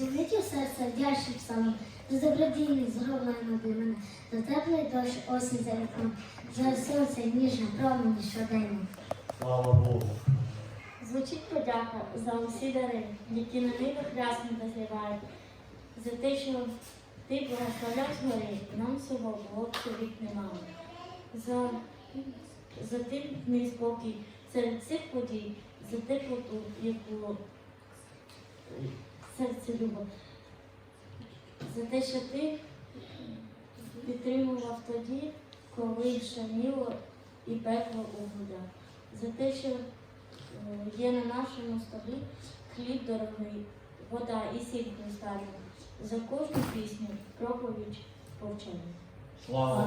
У серце вдячним псалом, за добродійність зроблено для мене, за теплий дощ осінь за вікном, за сонце ніжне промені щоденно. Слава Богу. Звучить подяка за усі дари, які на нивах рясно дозрівають, за те, що ти благословляв згори, нам свого було б чоловік немало. За, за тихний спокій серед цих подій, за теплоту, яку серце любить, за те, що ти підтримував тоді, коли шаніло і пекло у грудях, за те, що Е, Є на нашому столі хліб дорогий, вода і сіль кристальна. За кожну пісню проповідь повчання. Слава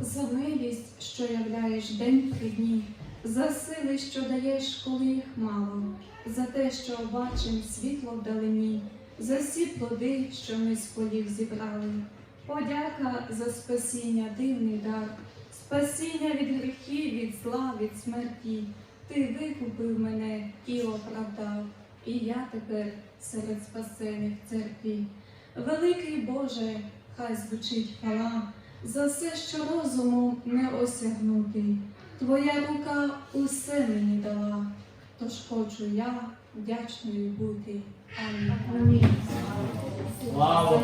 За милість, що являєш день при дні, за сили, що даєш, коли їх мало, за те, що бачим світло вдалині, за всі плоди, що ми з полів зібрали. Подяка за спасіння, дивний дар, спасіння від гріхів, від зла, від смерті. Ти викупив мене і оправдав, і я тепер серед спасених церкві. Великий Боже, хай звучить хвала за все, що розуму не осягнути. Твоя рука усе мені дала, тож хочу я вдячною бути. Амінь. Слава